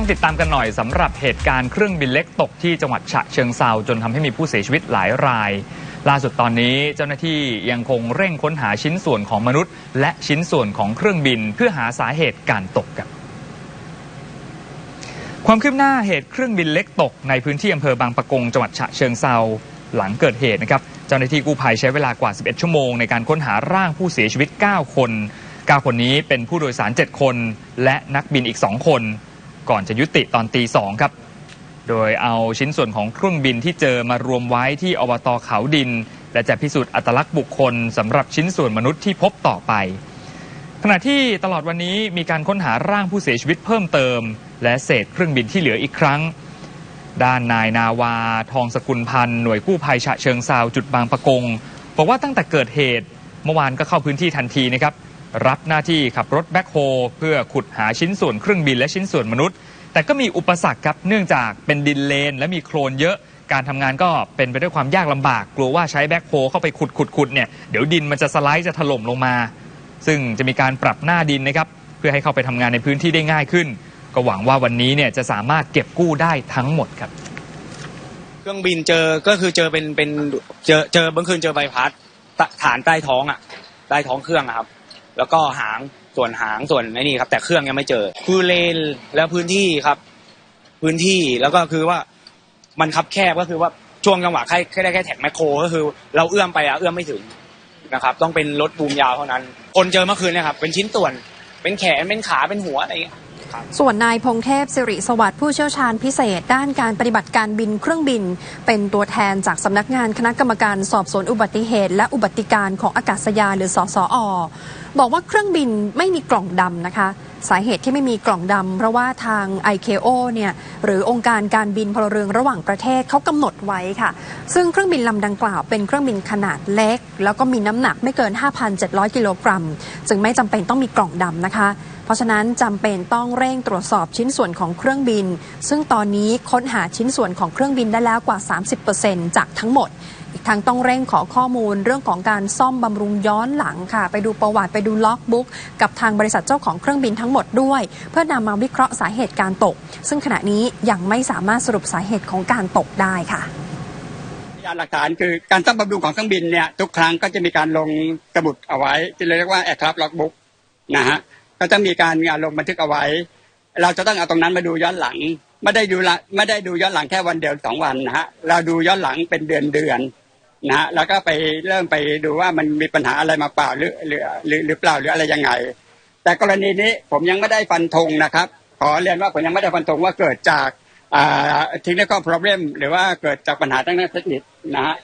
ต้องติดตามกันหน่อยสำหรับเหตุการณ์เครื่องบินเล็กตกที่จังหวัดฉะเชิงเซาจนทำให้มีผู้เสียชีวิตหลายราย ล่าสุดตอนนี้เจ้าหน้าที่ยังคงเร่งค้นหาชิ้นส่วนของมนุษย์ และชิ้นส่วนของเครื่องบินเพื่อหาสาเหตุการตกครับความคืบหน้าเหตุเครื่องบินเล็กตกในพื้นที่อำเภอบางปะกงจังหวัดฉะเชิงเซาหลังเกิดเหตุนะครับเจ้าหน้าที่กู้ภัยใช้เวลากว่า 11 ชั่วโมงในการค้นหาร่างผู้เสียชีวิต 9 คน 9 คนนี้เป็นผู้โดยสาร 7 คน และนักบินอีก 2 คน ก่อนจะยุติตอนตีสองครับ โดยเอาชิ้นส่วนของเครื่องบินที่เจอมารวมไว้ที่อบตเขาดิน และจะพิสูจน์อัตลักษณ์บุคคลสำหรับชิ้นส่วนมนุษย์ที่พบต่อไป ขณะที่ตลอดวันนี้มีการค้นหาร่างผู้เสียชีวิตเพิ่มเติม และเศษเครื่องบินที่เหลืออีกครั้ง ด้านนายนาวา ทองสกุลพันธ์หน่วยกู้ภัยฉะเชิงเซาจุดบางปะกงบอกว่าตั้งแต่เกิดเหตุเมื่อวานก็เข้าพื้นที่ทันทีนะครับ รับหน้าที่ขับรถแบ็คโฮเพื่อขุดหาชิ้นส่วนเครื่องบินและชิ้นส่วนมนุษย์ แต่ก็มีอุปสรรคครับเนื่องจากเป็นดินเลน และมีโคลนเยอะ การทำงานก็เป็นไปด้วยความยากลำบาก กลัวว่าใช้แบ็คโฮเข้าไปขุดขุดขุดเนี่ยเดี๋ยวดินมันจะสไลด์จะถล่มลงมา ซึ่งจะมีการปรับหน้าดินนะครับเพื่อให้เข้าไปทำงานในพื้นที่ได้ง่ายขึ้น ก็หวังว่าวันนี้เนี่ยจะสามารถเก็บกู้ได้ทั้งหมดครับเครื่องบินเจอก็คือเจอเป็นเป็นเจอเจอเมื่อคืนเจอใบพัดฐานใต้ท้องอะใต้ท้องเครื่องอะครับ แล้วก็หางส่วนหางส่วนไอ้นี่ครับแต่เครื่องยังไม่เจอคือเลนแล้วพื้นที่ครับ พื้นที่แล้วก็คือว่ามันคับแคบก็คือว่าช่วงจังหวะแค่แค่ได้แค่แท็กแมคโครก็คือ เราเอื้อมไปอะเอื้อมไม่ถึงนะครับ ต้องเป็นรถบูมยาวเท่านั้น คนเจอเมื่อคืนเนี่ยครับเป็นชิ้นส่วนเป็นแขนเป็นขาเป็นหัวอะไรอย่างเงี้ย ส่วนนายพงเทพสิริสวัสดิ์ผู้เชี่ยวชาญพิเศษ ด้านการปฏิบัติการบินเครื่องบิน เป็นตัวแทนจากสำนักงานคณะกรรมการสอบสวนอุบัติเหตุ และอุบัติการของอากาศยานหรือสสอบอกว่าเครื่องบินไม่มีกล่องดำนะคะ สาเหตุที่ไม่มีกล่องดำเพราะว่าทาง ICAO เนี่ยหรือองค์การการบินพลเรือนระหว่างประเทศเขากำหนดไว้ค่ะ ซึ่งเครื่องบินลำดังกล่าวเป็นเครื่องบินขนาดเล็ก แล้วก็มีน้ำหนักไม่เกิน 5,700 กิโลกรัม จึงไม่จำเป็นต้องมีกล่องดำนะคะ เพราะฉะนั้นจำเป็นต้องเร่งตรวจสอบชิ้นส่วนของเครื่องบิน ซึ่งตอนนี้ค้นหาชิ้นส่วนของเครื่องบินได้แล้วกว่า 30%จากทั้งหมดอีกทั้งต้องเร่งขอข้อมูลเรื่องของการซ่อมบำรุงย้อนหลังค่ะ ไปดูประวัติไปดูล็อกบุ๊ก กับทางบริษัทเจ้าของเครื่องบินทั้งหมดด้วย เพื่อนำมาวิเคราะห์สาเหตุการตก ซึ่งขณะนี้ยังไม่สามารถสรุปสาเหตุของการตกได้ค่ะพยานหลักฐานคือการซ่อมบำรุงของเครื่องบินเนี่ยทุกครั้งก็จะมีการลงสมุดเอาไว้ที่เรียกว่า aircraft logbook นะฮะ ก็จะมีการงานลงบันทึกเอาไว้ เราจะต้องเอาตรงนั้นมาดูย้อนหลัง ไม่ได้ดูละไม่ได้ดูย้อนหลังแค่วันเดียวสองวันนะฮะเราดูย้อนหลังเป็นเดือนเดือนนะฮะแล้วก็ไปเริ่มไปดูว่ามันมีปัญหาอะไรมาเปล่าหรือหรือหรือเปล่าหรืออะไรยังไง แต่กรณีนี้ผมยังไม่ได้ฟันธงนะครับ ขอเรียนว่าผมยังไม่ได้ฟันธงว่าเกิดจากอ่า technical problem หรือว่าเกิดจากปัญหาทางด้านเทคนิคนะฮะ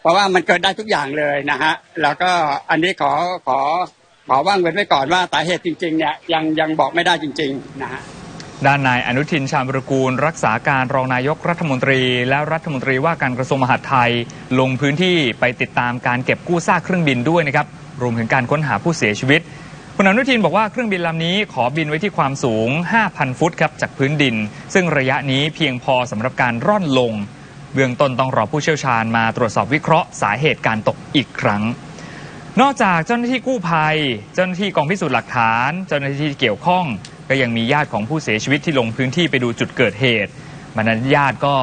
เพราะว่ามันเกิดได้ทุกอย่างเลยนะฮะแล้วก็อันนี้ขอขอ ขอว่างเว้นไว้ก่อนว่าสาเหตุจริงๆเนี่ยยังยังบอกไม่ได้จริงๆนะฮะด้านนายอนุทินชาญบรกูล รักษาการรองนายกรัฐมนตรี และรัฐมนตรีว่าการกระทรวงมหาดไทย ลงพื้นที่ไปติดตามการเก็บกู้ซากเครื่องบินด้วยนะครับรวมถึงการค้นหาผู้เสียชีวิต คุณอนุทินบอกว่าเครื่องบินลำนี้ขอบินไว้ที่ความสูง 5,000 ฟุตครับจากพื้นดิน ซึ่งระยะนี้เพียงพอสำหรับการร่อนลง เบื้องต้นต้องรอผู้เชี่ยวชาญมาตรวจสอบวิเคราะห์สาเหตุการตกอีกครั้ง นอกจากเจ้าหน้าที่กู้ภัย เจ้าหน้าที่กองพิสูจน์หลักฐาน เจ้าหน้าที่ที่เกี่ยวข้อง ก็ยังมีญาติของผู้เสียชีวิตที่ลงพื้นที่ไปดูจุดเกิดเหตุมันนั้นญาติก็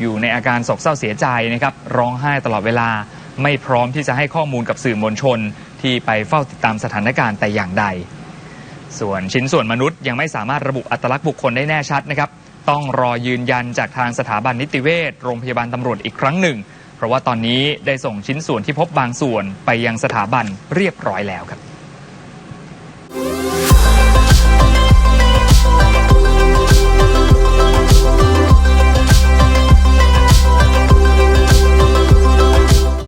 อยู่ในอาการโศกเศร้าเสียใจนะครับร้องไห้ตลอดเวลาไม่พร้อมที่จะให้ข้อมูลกับสื่อมวลชนที่ไปเฝ้าติดตามสถานการณ์แต่อย่างใด ส่วนชิ้นส่วนมนุษย์ยังไม่สามารถระบุอัตลักษณ์บุคคลได้แน่ชัดนะครับ ต้องรอยืนยันจากทางสถาบันนิติเวชโรงพยาบาลตำรวจอีกครั้งหนึ่ง เพราะว่าตอนนี้ได้ส่งชิ้นส่วนที่พบบางส่วนไปยังสถาบันเรียบร้อยแล้วครับ